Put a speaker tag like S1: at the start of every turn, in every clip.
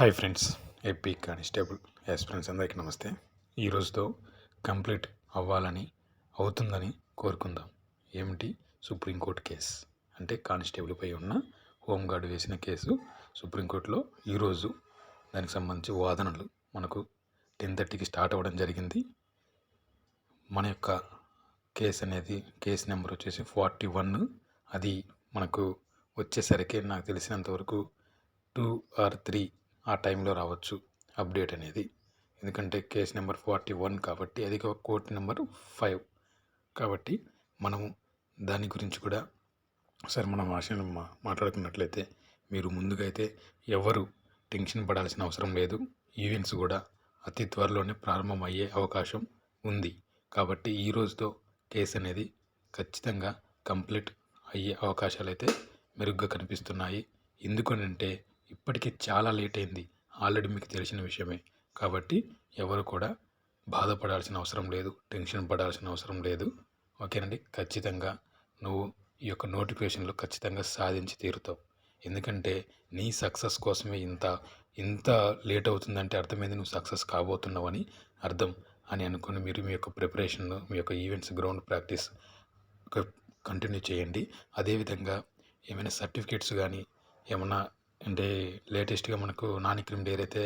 S1: Hi friends AP constables friends అందరికీ నమస్తే. ఈరోజుతో కంప్లీట్ అవ్వాలని అవుతుందని కోరుకుందాం. ఏమిటి? Supreme court case. అంటే కానిస్టేబుల్పై ఉన్న హోంగార్డు వేసిన కేసు సుప్రీంకోర్టులో ఈరోజు దానికి సంబంధించి వాదనలు మనకు టెన్ థర్టీకి స్టార్ట్ అవ్వడం జరిగింది. మన యొక్క కేసు అనేది కేసు నెంబర్ వచ్చేసి ఫార్టీ వన్. అది మనకు వచ్చేసరికి నాకు తెలిసినంతవరకు టూ ఆర్ త్రీ ఆ టైంలో రావచ్చు అప్డేట్ అనేది. ఎందుకంటే కేసు నెంబర్ ఫార్టీ వన్ కాబట్టి అది కోర్ట్ నెంబర్ ఫైవ్ కాబట్టి మనము దాని గురించి కూడా సరే మనం ఆశయం మా- మాట్లాడుకున్నట్లయితే మీరు ముందుగా అయితే ఎవరు టెన్షన్ పడాల్సిన అవసరం లేదు. ఈవెంట్స్ కూడా అతి త్వరలోనే ప్రారంభం అయ్యే అవకాశం ఉంది. కాబట్టి ఈ రోజుతో కేసు అనేది ఖచ్చితంగా కంప్లీట్ అయ్యే అవకాశాలు అయితే మెరుగ్గా కనిపిస్తున్నాయి. ఎందుకనంటే ఇప్పటికే చాలా లేట్ అయింది. ఆల్రెడీ మీకు తెలిసిన విషయమే. కాబట్టి ఎవరు కూడా బాధపడాల్సిన అవసరం లేదు టెన్షన్ పడాల్సిన అవసరం లేదు. ఓకేనండి? ఖచ్చితంగా నువ్వు ఈ యొక్క నోటిఫికేషన్లో ఖచ్చితంగా సాధించి తీరుతావు. ఎందుకంటే నీ సక్సెస్ కోసమే ఇంత ఇంత లేట్ అవుతుందంటే అర్థమైంది నువ్వు సక్సెస్ కాబోతున్నావని అర్థం అని అనుకుని మీరు మీ యొక్క ప్రిపరేషన్ మీ యొక్క ఈవెంట్స్ గ్రౌండ్ ప్రాక్టీస్ కంటిన్యూ చేయండి. అదేవిధంగా ఏమైనా సర్టిఫికేట్స్ కానీ ఏమైనా అంటే లేటెస్ట్గా మనకు నాని క్రీమ్ డేర్ అయితే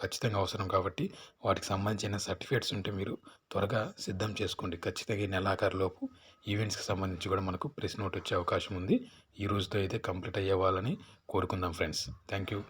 S1: ఖచ్చితంగా అవసరం కాబట్టి వాటికి సంబంధించిన సర్టిఫికేట్స్ ఉంటే మీరు త్వరగా సిద్ధం చేసుకోండి. ఖచ్చితంగా ఈ నెలాఖరులోపు ఈవెంట్స్కి సంబంధించి కూడా మనకు ప్రెస్ నోట్ వచ్చే అవకాశం ఉంది. ఈ రోజుతో అయితే కంప్లీట్ అయ్యే కోరుకుందాం ఫ్రెండ్స్. Thank you